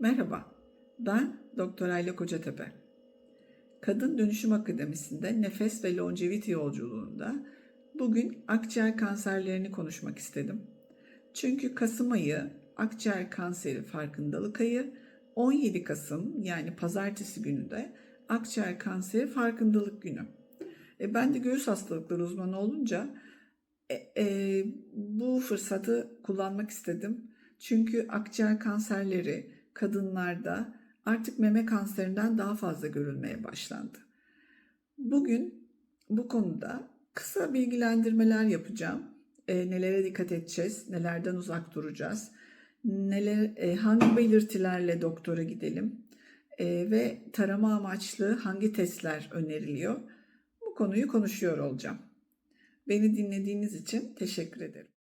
Merhaba, ben Doktor Ayla Kocatepe. Kadın Dönüşüm Akademisi'nde nefes ve longevity yolculuğunda bugün akciğer kanserlerini konuşmak istedim. Çünkü Kasım ayı akciğer kanseri farkındalık ayı, 17 Kasım yani pazartesi günü de akciğer kanseri farkındalık günü. E, ben de göğüs hastalıkları uzmanı olunca e, e, bu fırsatı kullanmak istedim. Çünkü akciğer kanserleri kadınlarda artık meme kanserinden daha fazla görülmeye başlandı. Bugün bu konuda kısa bilgilendirmeler yapacağım. E, nelere dikkat edeceğiz, nelerden uzak duracağız, neler, e, hangi belirtilerle doktora gidelim e, ve tarama amaçlı hangi testler öneriliyor bu konuyu konuşuyor olacağım. Beni dinlediğiniz için teşekkür ederim.